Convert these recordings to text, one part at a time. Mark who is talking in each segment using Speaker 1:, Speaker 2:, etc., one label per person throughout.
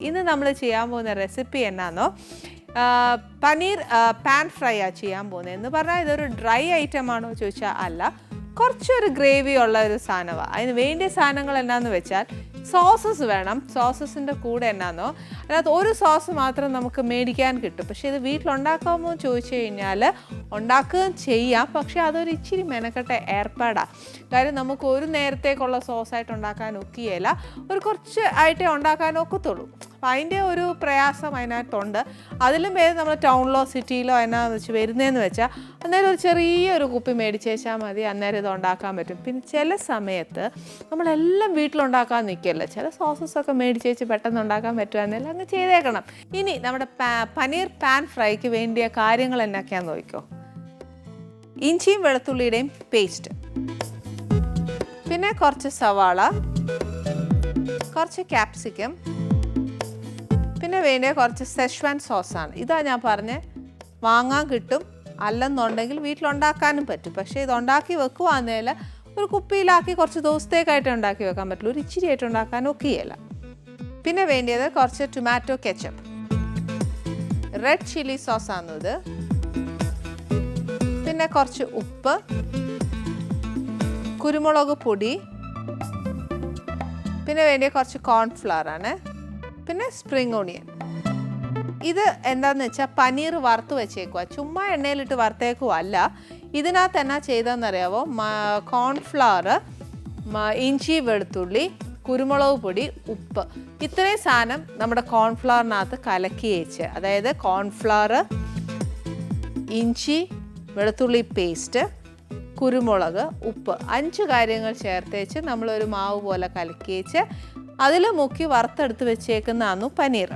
Speaker 1: ഇന്ന് നമ്മൾ ചെയ്യാൻ പോകുന്ന റെസിപ്പി എന്നാന്നോ? പനീർ പാൻ ഫ്രൈ ആ ചെയ്യാൻ പോകുന്നത് എന്ന് പറഞ്ഞാൽ ഇതൊരു ഡ്രൈ ഐറ്റം ആണോ ചോദിച്ചാൽ അല്ല. കുറച്ചൊരു ഗ്രേവി ഉള്ള ഒരു സാധനമാണ് അതിന് വേണ്ടിയ സാധനങ്ങൾ എന്നാന്ന് വെച്ചാൽ സോസസ് വേണം. സോസസിന്റെ കൂടെ എന്നാന്നോ? അതിനകത്ത് ഒരു സോസ് മാത്രം നമുക്ക് മേടിക്കാൻ കിട്ടും. പക്ഷേ ഇത് വീട്ടിലുണ്ടാക്കാമോ ചോദിച്ചു കഴിഞ്ഞാൽ ഉണ്ടാക്കുകയും ചെയ്യാം. പക്ഷേ അതൊരു ഇച്ചിരി മെനക്കെട്ട ഏർപ്പാടാണ് കാര്യം നമുക്ക് ഒരു നേരത്തേക്കുള്ള സോസായിട്ട് ഉണ്ടാക്കാൻ ഒക്കുകയില്ല ഒരു കുറച്ച് ആയിട്ടേ ഉണ്ടാക്കാൻ ഒക്കത്തുള്ളൂ. അപ്പം അതിന്റെ ഒരു പ്രയാസം അതിനകത്തുണ്ട്. അതിലും പേര് നമ്മൾ ടൗണിലോ സിറ്റിയിലോ എന്നാന്ന് വെച്ച് വരുന്നതെന്ന് വെച്ചാൽ അന്നേരം ഒരു ചെറിയൊരു കുപ്പി മേടിച്ചേച്ചാൽ മതി. അന്നേരം ഇത് ഉണ്ടാക്കാൻ പറ്റും. പിന്നെ ചില സമയത്ത് നമ്മളെല്ലാം വീട്ടിലുണ്ടാക്കാൻ നിൽക്കില്ല ചില സോസസ് ഒക്കെ മേടിച്ചേച്ച് പെട്ടെന്ന് ഉണ്ടാക്കാൻ പറ്റുമെന്നല്ല അങ്ങ് ചെയ്തേക്കണം. ഇനി നമ്മുടെ പനീർ പാൻ ഫ്രൈക്ക് വേണ്ടിയ കാര്യങ്ങൾ എന്നൊക്കെയാണെന്ന് നോക്കിക്കോ. ഇഞ്ചിയും വെളുത്തുള്ളിയുടെയും പേസ്റ്റ് പിന്നെ കുറച്ച് സവാള കുറച്ച് ക്യാപ്സിക്കം പിന്നെ വേണ്ട കുറച്ച് സെഷ്വാൻ സോസാണ് ഇതാ ഞാൻ പറഞ്ഞ വാങ്ങാൻ കിട്ടും അല്ലെന്നുണ്ടെങ്കിൽ വീട്ടിലുണ്ടാക്കാനും പറ്റും. പക്ഷേ ഇത് ഉണ്ടാക്കി ഒരു കുപ്പിയിലാക്കി കുറച്ച് ദിവസത്തേക്കായിട്ട് ഉണ്ടാക്കി വെക്കാൻ പറ്റില്ല ഒരു ഇച്ചിരി ആയിട്ട് ഉണ്ടാക്കാൻ ഒക്കെയല്ല. പിന്നെ വേണ്ടിയത് കുറച്ച് ടൊമാറ്റോ കെച്ചപ്പ് റെഡ് ചില്ലി സോസാണ് ഇത്. പിന്നെ കുറച്ച് ഉപ്പ്. കുരുമുളക് പൊടി. പിന്നെ വേണ്ടിയ കുറച്ച് കോൺഫ്ലവർ ആണ്. പിന്നെ സ്പ്രിംഗ് ഓണിയൻ ഇത് എന്താന്ന് വെച്ചാൽ പനീർ വറുത്ത് വെച്ചേക്കുക ചുമ്മാ എണ്ണയിലിട്ട് വറുത്തേക്കുക അല്ല ഇതിനകത്ത് എന്നാ ചെയ്തതെന്നറിയാവോ? കോൺഫ്ലവർ ഇഞ്ചി വെളുത്തുള്ളി കുരുമുളക് പൊടി ഉപ്പ്. ഇത്രയും സാധനം നമ്മുടെ കോൺഫ്ലവറിനകത്ത് കലക്കി വെച്ച് അതായത് കോൺഫ്ലവർ ഇഞ്ചി വെളുത്തുള്ളി പേസ്റ്റ് കുരുമുളക് ഉപ്പ്. അഞ്ച് കാര്യങ്ങൾ ചേർത്തേച്ച് നമ്മളൊരു മാവ് പോലെ കലക്കി വെച്ച് അതിൽ മുക്കി വറുത്തെടുത്ത് വെച്ചേക്കുന്നതാണ് പനീർ.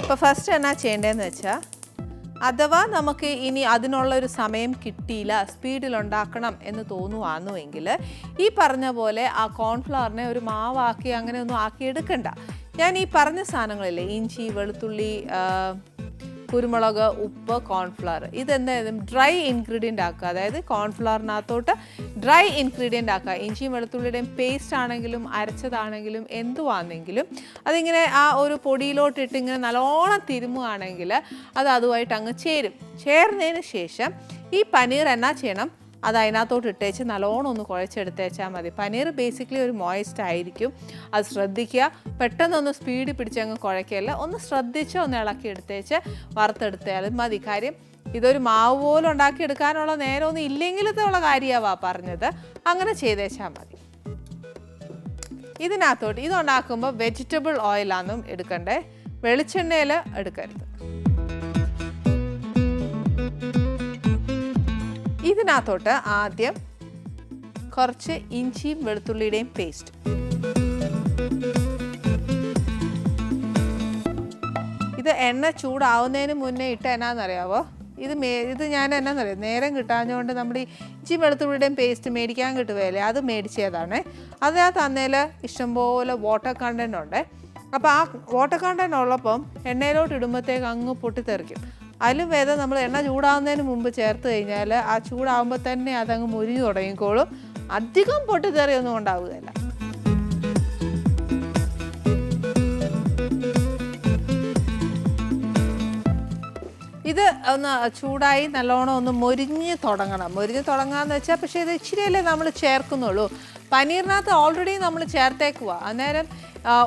Speaker 1: ഇപ്പോൾ ഫസ്റ്റ് എന്നാ ചെയ്യേണ്ടതെന്ന് വെച്ചാൽ അഥവാ നമുക്ക് ഇനി അതിനുള്ള ഒരു സമയം കിട്ടിയില്ല സ്പീഡിൽ ഉണ്ടാക്കണം എന്ന് തോന്നുവാന്നുവെങ്കിൽ ഈ പറഞ്ഞ പോലെ ആ കോൺഫ്ലവറിനെ ഒരു മാവാക്കി അങ്ങനെ ഒന്നും ആക്കി എടുക്കണ്ട. ഞാൻ ഈ പറഞ്ഞ സാധനങ്ങളില്ലേ ഇഞ്ചി വെളുത്തുള്ളി കുരുമുളക് ഉപ്പ് കോൺഫ്ലവർ ഇതെന്തായാലും ഡ്രൈ ഇൻഗ്രീഡിയന്റ് ആക്കുക. അതായത് കോൺഫ്ലവറിനകത്തോട്ട് ഡ്രൈ ഇൻഗ്രീഡിയന്റ് ആക്കുക. ഇഞ്ചിയും വെളുത്തുള്ളിയുടെയും പേസ്റ്റ് ആണെങ്കിലും അരച്ചതാണെങ്കിലും എന്തുവാണെങ്കിലും അതിങ്ങനെ ആ ഒരു പൊടിയിലോട്ടിട്ട് ഇങ്ങനെ നല്ലോണം തിരുമുകയാണെങ്കിൽ അത് അതുമായിട്ട് അങ്ങ് ചേരും. ചേർന്നതിന് ശേഷം ഈ പനീർ എന്നാ ചെയ്യണം? അത് അതിനകത്തോട്ട് ഇട്ടേച്ച് നല്ലോണം ഒന്ന് കുഴച്ചെടുത്തേച്ചാൽ മതി. പനീർ ബേസിക്കലി ഒരു മോയിസ്റ്റ് ആയിരിക്കും. അത് ശ്രദ്ധിക്കുക. പെട്ടെന്നൊന്ന് സ്പീഡ് പിടിച്ചങ്ങ് കുഴയ്ക്കല്ല. ഒന്ന് ശ്രദ്ധിച്ച് ഒന്ന് ഇളക്കി എടുത്തേച്ച് വറുത്തെടുത്താലും മതി. കാര്യം ഇതൊരു മാവ് പോലെ ഉണ്ടാക്കിയെടുക്കാനുള്ള നേരമൊന്നും ഇല്ലെങ്കിലത്തുള്ള കാര്യമാവാ പറഞ്ഞത്. അങ്ങനെ ചെയ്തേച്ചാൽ മതി. ഇതിനകത്തോട്ട് ഇതുണ്ടാക്കുമ്പോൾ വെജിറ്റബിൾ ഓയിലാണെന്നും എടുക്കണ്ടേ. വെളിച്ചെണ്ണയിൽ എടുക്കരുത്. ഇതിനകത്തോട്ട് ആദ്യം കുറച്ച് ഇഞ്ചിയും വെളുത്തുള്ളിയുടെയും പേസ്റ്റ് ഇത് എണ്ണ ചൂടാവുന്നതിന് മുന്നേ ഇട്ട എന്നാന്നറിയാവോ? ഇത് മേ ഇത് ഞാൻ എന്നാന്നറിയാം? നേരം കിട്ടാഞ്ഞുകൊണ്ട് നമ്മുടെ ഈ ഇഞ്ചി വെളുത്തുള്ളിയുടെയും പേസ്റ്റ് മേടിക്കാൻ കിട്ടുകയല്ലേ? അത് മേടിച്ചതാണ്. അതിനകത്ത് അന്നേൽ ഇഷ്ടംപോലെ വാട്ടർ കണ്ടന്റ് ഉണ്ട്. അപ്പോൾ ആ വാട്ടർ കണ്ടന്റ് ഉള്ളപ്പം എണ്ണയിലോട്ട് ഇടുമ്പോഴത്തേക്ക് അങ്ങ് പൊട്ടിത്തെറിക്കും. അതിലും ഭേദം നമ്മൾ എണ്ണ ചൂടാവുന്നതിന് മുമ്പ് ചേർത്ത് കഴിഞ്ഞാൽ ആ ചൂടാവുമ്പോൾ തന്നെ അതങ്ങ് മുരിഞ്ഞു തുടങ്ങിക്കോളും. അധികം പൊട്ടിത്തെറിയൊന്നും ഉണ്ടാവുകയില്ല. ഇത് ഒന്ന് ചൂടായി നല്ലോണം ഒന്ന് മൊരിഞ്ഞ് തുടങ്ങണം. മൊരിഞ്ഞ് തുടങ്ങാന്ന് വെച്ചാൽ പക്ഷേ ഇത് ഇച്ചിരിയല്ലേ നമ്മൾ ചേർക്കുന്നുള്ളൂ. പനീറിനകത്ത് ഓൾറെഡി നമ്മൾ ചേർത്തേക്കുക അന്നേരം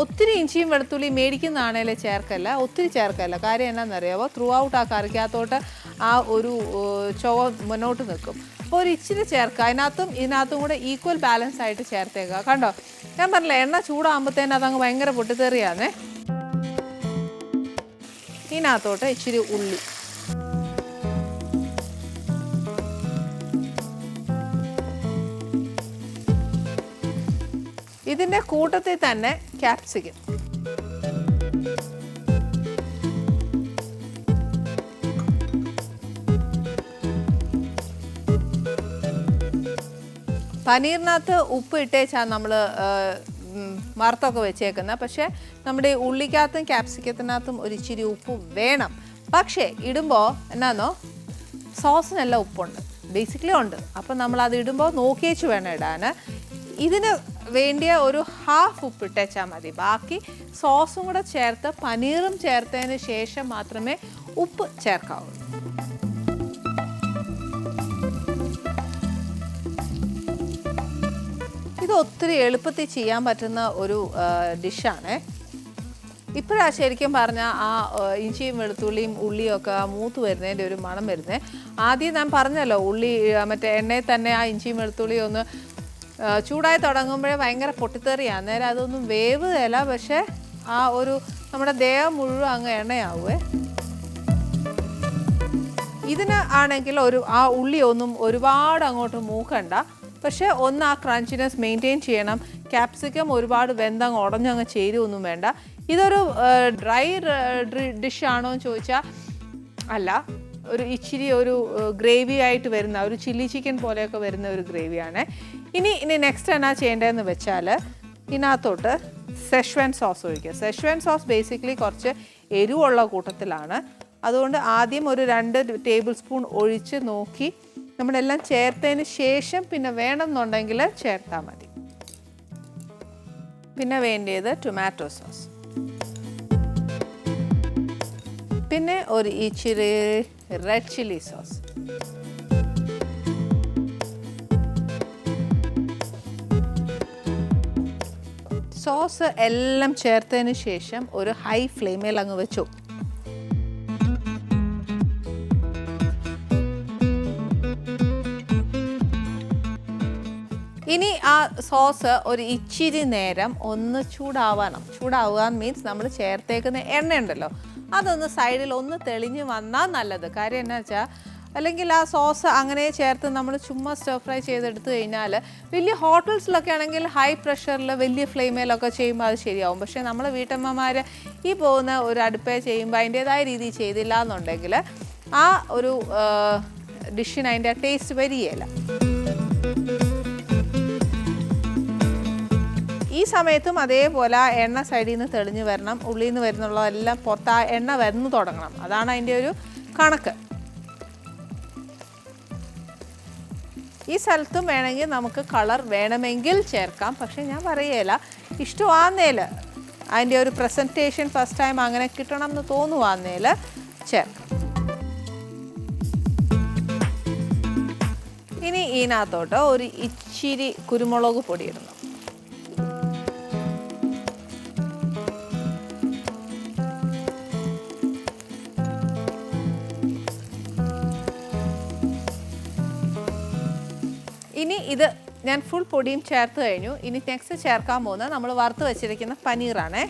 Speaker 1: ഒത്തിരി ഇഞ്ചിയും വെളുത്തുള്ളിയും മേടിക്കുന്നതാണേലെ ചേർക്കല്ല. ഒത്തിരി ചേർക്കല്ല. കാര്യം എന്നാണെന്നറിയാമോ ത്രൂ ഔട്ട് ആ കറിക്കകത്തോട്ട് ആ ഒരു ചുവ മുന്നോട്ട് നിൽക്കും. അപ്പോൾ ഒരു ഇച്ചിരി ചേർക്കുക. അതിനകത്തും ഇതിനകത്തും കൂടെ ഈക്വൽ ബാലൻസ് ആയിട്ട് ചേർത്തേക്കുക. കണ്ടോ? ഞാൻ പറഞ്ഞില്ല എണ്ണ ചൂടാകുമ്പോഴത്തേന് അതങ്ങ് ഭയങ്കര പൊട്ടിത്തെറിയാന്നേ. ഇതിനകത്തോട്ട് ഇച്ചിരി ഉള്ളി. ഇതിന്റെ കൂട്ടത്തിൽ തന്നെ ക്യാപ്സിക്കം പനീറിനകത്ത് ഉപ്പ് ഇട്ടേച്ചാണ് നമ്മൾ വറുത്തൊക്കെ വെച്ചേക്കുന്നത് പക്ഷേ നമ്മുടെ ഉള്ളിക്കകത്തും ക്യാപ്സിക്കത്തിനകത്തും ഒരു ഇച്ചിരി ഉപ്പ് വേണം. പക്ഷേ ഇടുമ്പോൾ എന്നാന്നോ? സോസിനെല്ലാം ഉപ്പുണ്ട്. ബേസിക്കലി ഉണ്ട്. അപ്പം നമ്മൾ അത് ഇടുമ്പോൾ നോക്കിയേച്ച് വേണം ഇടാൻ ഇതിന് വേണ്ടിയ ഒരു ഹാഫ് ഉപ്പ് ഇട്ടേച്ചാൽ മതി. ബാക്കി സോസും കൂടെ ചേർത്ത് പനീറും ചേർത്തതിന് ശേഷം മാത്രമേ ഉപ്പ് ചേർക്കാവുള്ളൂ ഇത് ഒത്തിരി എളുപ്പത്തിൽ ചെയ്യാൻ പറ്റുന്ന ഒരു ഡിഷാണ് ഇപ്പോഴാണ് ശരിക്കും പറഞ്ഞാൽ ആ ഇഞ്ചിയും വെളുത്തുള്ളിയും ഉള്ളിയും ഒക്കെ ആ മൂത്ത് വരുന്നതിന്റെ ഒരു മണം വരുന്നത് ആദ്യം ഞാൻ പറഞ്ഞല്ലോ ഉള്ളി മറ്റേ എണ്ണയിൽ തന്നെ ആ ഇഞ്ചിയും വെളുത്തുള്ളിയും ഒന്ന് ചൂടായി തുടങ്ങുമ്പോഴേ ഭയങ്കര പൊട്ടിത്തെറിയാണ്. അന്നേരം അതൊന്നും വേവ് തല പക്ഷേ ആ ഒരു നമ്മുടെ ദേഹം മുഴുവൻ അങ്ങ് എണ്ണയാവുമേ ഇതിന് ആണെങ്കിൽ ഒരു ആ ഉള്ളി ഒന്നും ഒരുപാട് അങ്ങോട്ട് മൂക്കണ്ട. പക്ഷേ ഒന്ന് ആ ക്രഞ്ചിനെസ് മെയിന്റെയിൻ ചെയ്യണം. ക്യാപ്സിക്കം ഒരുപാട് വെന്തങ്ങ് ഉടഞ്ഞങ്ങ് ചേരുമൊന്നും വേണ്ട. ഇതൊരു ഡ്രൈ ഡിഷ് ആണോ എന്ന് ചോദിച്ചാൽ അല്ല ഒരു ഇച്ചിരി ഒരു ഗ്രേവി ആയിട്ട് വരുന്ന ഒരു ചില്ലി ചിക്കൻ പോലെയൊക്കെ വരുന്ന ഒരു ഗ്രേവിയാണ്. ഇനി ഇനി നെക്സ്റ്റ് എന്നാ ചെയ്യേണ്ടതെന്ന് വെച്ചാൽ ഇതിനകത്തോട്ട് സെഷ്വൻ സോസ് ഒഴിക്കുക. സെഷ്വൻ സോസ് ബേസിക്കലി കുറച്ച് എരിവുള്ള കൂട്ടത്തിലാണ്. അതുകൊണ്ട് ആദ്യം ഒരു രണ്ട് ടേബിൾ സ്പൂൺ ഒഴിച്ച് നോക്കി നമ്മളെല്ലാം ചേർത്തതിന് ശേഷം പിന്നെ വേണമെന്നുണ്ടെങ്കിൽ ചേർത്താൽ മതി. പിന്നെ വേണ്ടിയത് ടൊമാറ്റോ സോസ് പിന്നെ ഒരു ഇച്ചിരി റെഡ് ചില്ലി സോസ് സോസ് എല്ലാം ചേർത്തതിന് ശേഷം ഒരു ഹൈ ഫ്ലെയിമിൽ അങ്ങ് വെച്ചു. ഇനി ആ സോസ് ഒരു ഇച്ചിരി നേരം ഒന്ന് ചൂടാവണം. ചൂടാവുക മീൻസ് നമ്മൾ ചേർത്തേക്കുന്ന എണ്ണ ഉണ്ടല്ലോ അതൊന്ന് സൈഡിൽ ഒന്ന് തെളിഞ്ഞ് വന്നാൽ നല്ലത്. കാര്യം എന്നാ വെച്ചാൽ അല്ലെങ്കിൽ ആ സോസ് അങ്ങനെ ചേർത്ത് നമ്മൾ ചുമ്മാ സ്റ്റർ ഫ്രൈ ചെയ്തെടുത്തു കഴിഞ്ഞാൽ വലിയ ഹോട്ടൽസിലൊക്കെ ആണെങ്കിൽ ഹൈ പ്രഷറിൽ വലിയ ഫ്ലെയിമേലൊക്കെ ചെയ്യുമ്പോൾ അത് ശരിയാവും. പക്ഷേ നമ്മൾ വീട്ടമ്മമാർ ഈ പോകുന്ന ഒരു അടുപ്പേ ചെയ്യുമ്പോൾ അതിന്റേതായ രീതിയിൽ ചെയ്തില്ല എന്നുണ്ടെങ്കിൽ ആ ഒരു ഡിഷിന് അതിന്റെ ടേസ്റ്റ് വരികയില്ല. ഈ സമയത്തും അതേപോലെ ആ എണ്ണ സൈഡിൽ നിന്ന് തെളിഞ്ഞു വരണം ഉള്ളിൽ നിന്ന് വരുന്നുള്ളതെല്ലാം പുറത്ത് ആ എണ്ണ വരുന്നു തുടങ്ങണം. അതാണ് അതിന്റെ ഒരു കണക്ക്. ഈ സ്ഥലത്തും വേണമെങ്കിൽ നമുക്ക് കളർ വേണമെങ്കിൽ ചേർക്കാം. പക്ഷേ ഞാൻ പറയുകയില്ല ഇഷ്ടമാന്നേൽ. അതിന്റെ ഒരു പ്രസന്റേഷൻ ഫസ്റ്റ് ടൈം അങ്ങനെ കിട്ടണം എന്ന് തോന്നുവാന്നേൽ ചേർക്കാം. ഇനി ഇതിനകത്തോട്ട് ഒരു ഇച്ചിരി കുരുമുളക് പൊടി ഇടണം ഇനി ഇത് ഞാൻ ഫുൾ പൊടിയും ചേർത്ത് കഴിഞ്ഞു. ഇനി നെക്സ്റ്റ് ചേർക്കാൻ പോകുന്നത് നമ്മൾ വറുത്ത് വെച്ചിരിക്കുന്ന പനീറാണേ.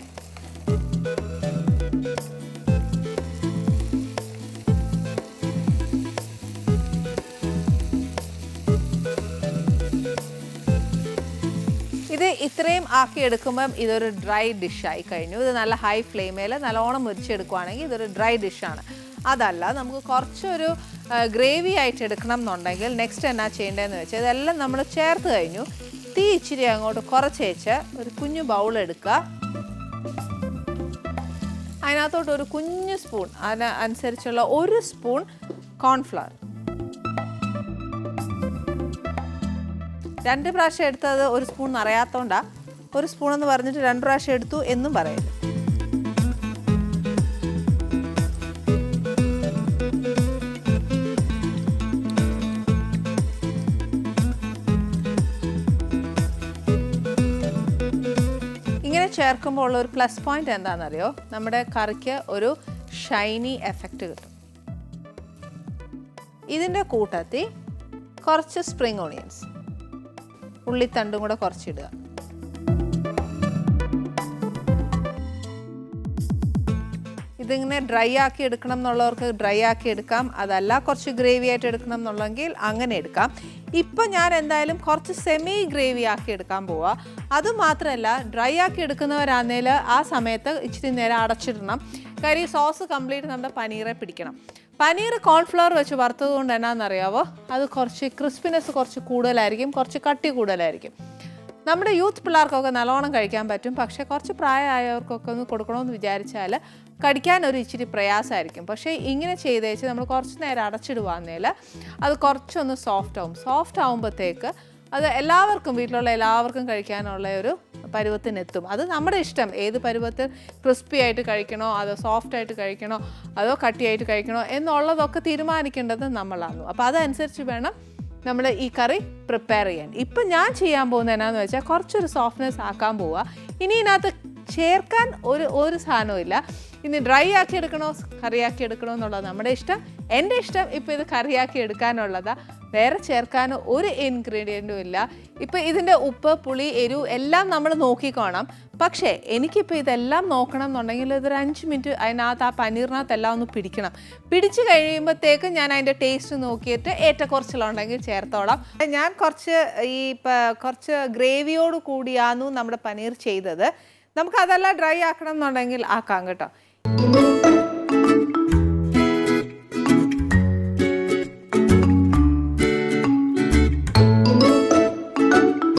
Speaker 1: ഇത് ഇത്രയും ആക്കി എടുക്കുമ്പം ഇതൊരു ഡ്രൈ ഡിഷായി കഴിഞ്ഞു. ഇത് നല്ല ഹൈ ഫ്ലെയിമേൽ നല്ലോണം മുരിച്ചെടുക്കുവാണെങ്കിൽ ഇതൊരു ഡ്രൈ ഡിഷാണ് അതല്ല നമുക്ക് കുറച്ചൊരു ഗ്രേവി ആയിട്ട് എടുക്കണം എന്നുണ്ടെങ്കിൽ നെക്സ്റ്റ് എന്നാ ചെയ്യേണ്ടതെന്ന് വെച്ചാൽ ഇതെല്ലാം നമ്മൾ ചേർത്ത് കഴിഞ്ഞു. തീ ഇച്ചിരി അങ്ങോട്ട് കുറച്ചേച്ച് ഒരു കുഞ്ഞു ബൗൾ എടുക്കുക. അതിനകത്തോട്ട് ഒരു കുഞ്ഞു സ്പൂൺ അതിന് അനുസരിച്ചുള്ള ഒരു സ്പൂൺ കോൺഫ്ലവർ രണ്ട് പ്രാവശ്യം എടുത്തത് ഒരു സ്പൂൺ നിറയാത്തോണ്ടാ. ഒരു സ്പൂൺ എന്ന് പറഞ്ഞിട്ട് രണ്ട് പ്രാവശ്യം എടുത്തു എന്നും പറയരുത്. ചേർക്കുമ്പോൾ ഉള്ള ഒരു പ്ലസ് പോയിന്റ് എന്താണെന്നറിയോ? നമ്മുടെ കറിക്ക് ഒരു ഷൈനി എഫക്റ്റ് കിട്ടും. ഇതിന്റെ കൂട്ടത്തിൽ കുറച്ച് സ്പ്രിങ് ഓണിയൻസ് ഉള്ളിത്തണ്ടും കൂടെ കുറച്ചിടുക. ഇതിങ്ങനെ ഡ്രൈ ആക്കി എടുക്കണം എന്നുള്ളവർക്ക് ഡ്രൈ ആക്കി എടുക്കാം. അതല്ല കുറച്ച് ഗ്രേവി ആയിട്ട് എടുക്കണം എന്നുള്ളെങ്കിൽ അങ്ങനെ എടുക്കാം. ഇപ്പം ഞാൻ എന്തായാലും കുറച്ച് സെമി ഗ്രേവി ആക്കി എടുക്കാൻ പോവാം. അതുമാത്രമല്ല ഡ്രൈ ആക്കി എടുക്കുന്നവരാണെങ്കിൽ ആ സമയത്ത് ഇച്ചിരി നേരം അടച്ചിടണം. കാര്യം സോസ് കംപ്ലീറ്റ് നമ്മുടെ പനീറെ പിടിക്കണം. പനീർ കോൺഫ്ലവർ വെച്ച് വറുത്തത് കൊണ്ട് എന്നാണെന്നറിയാവോ അത് കുറച്ച് ക്രിസ്പിനെസ് കുറച്ച് കൂടുതലായിരിക്കും കുറച്ച് കട്ടി കൂടുതലായിരിക്കും. നമ്മുടെ യൂത്ത് പിള്ളേർക്കൊക്കെ നല്ലോണം കഴിക്കാൻ പറ്റും. പക്ഷേ കുറച്ച് പ്രായമായവർക്കൊക്കെ ഒന്ന് കൊടുക്കണമെന്ന് വിചാരിച്ചാൽ കടിക്കാൻ ഒരു ഇച്ചിരി പ്രയാസമായിരിക്കും. പക്ഷേ ഇങ്ങനെ ചെയ്ത് വെച്ച് നമ്മൾ കുറച്ച് നേരം അടച്ചിടുവാന്നേൽ അത് കുറച്ചൊന്ന് സോഫ്റ്റ് ആവും. സോഫ്റ്റ് ആവുമ്പോഴത്തേക്ക് അത് എല്ലാവർക്കും വീട്ടിലുള്ള എല്ലാവർക്കും കഴിക്കാനുള്ള ഒരു പരുവത്തിനെത്തും. അത് നമ്മുടെ ഇഷ്ടം. ഏത് പരുവത്തിൽ ക്രിസ്പി ആയിട്ട് കഴിക്കണോ അതോ സോഫ്റ്റ് ആയിട്ട് കഴിക്കണോ അതോ കട്ടിയായിട്ട് കഴിക്കണോ എന്നുള്ളതൊക്കെ തീരുമാനിക്കേണ്ടത് നമ്മളാണ്. അപ്പോൾ അതനുസരിച്ച് വേണം നമ്മൾ ഈ കറി പ്രിപ്പയർ ചെയ്യാൻ. ഇപ്പം ഞാൻ ചെയ്യാൻ പോകുന്നത് എന്നാന്ന് വെച്ചാൽ കുറച്ചൊരു സോഫ്റ്റ്നെസ് ആക്കാൻ പോവുക ഇനി ഇതിനകത്ത് ചേർക്കാൻ ഒരു ഒരു സാധനവും ഇനി ഡ്രൈ ആക്കി എടുക്കണോ കറിയാക്കി എടുക്കണോ എന്നുള്ളത് നമ്മുടെ ഇഷ്ടം. എന്റെ ഇഷ്ടം ഇപ്പോൾ ഇത് കറിയാക്കി എടുക്കാനുള്ളതാ. വേറെ ചേർക്കാനോ ഒരു ഇൻഗ്രീഡിയന്റും ഇല്ല. ഇപ്പോൾ ഇതിന്റെ ഉപ്പ് പുളി എരിവ് എല്ലാം നമ്മൾ നോക്കിക്കോണം പക്ഷേ എനിക്കിപ്പോൾ ഇതെല്ലാം നോക്കണം എന്നുണ്ടെങ്കിൽ ഇതൊരു അഞ്ച് മിനിറ്റ് അതിനകത്ത് ആ പനീറിനകത്ത് എല്ലാം ഒന്ന് പിടിക്കണം. പിടിച്ച് കഴിയുമ്പോഴത്തേക്ക് ഞാൻ അതിന്റെ ടേസ്റ്റ് നോക്കിയിട്ട് ഏറ്റക്കുറച്ചിലുണ്ടെങ്കിൽ ചേർത്തോളാം. ഞാൻ കുറച്ച് ഈ കുറച്ച് ഗ്രേവിയോട് കൂടിയാന്നു നമ്മുടെ പനീർ ചെയ്തത്. നമുക്കതെല്ലാം ഡ്രൈ ആക്കണം എന്നുണ്ടെങ്കിൽ ആക്കാം കേട്ടോ.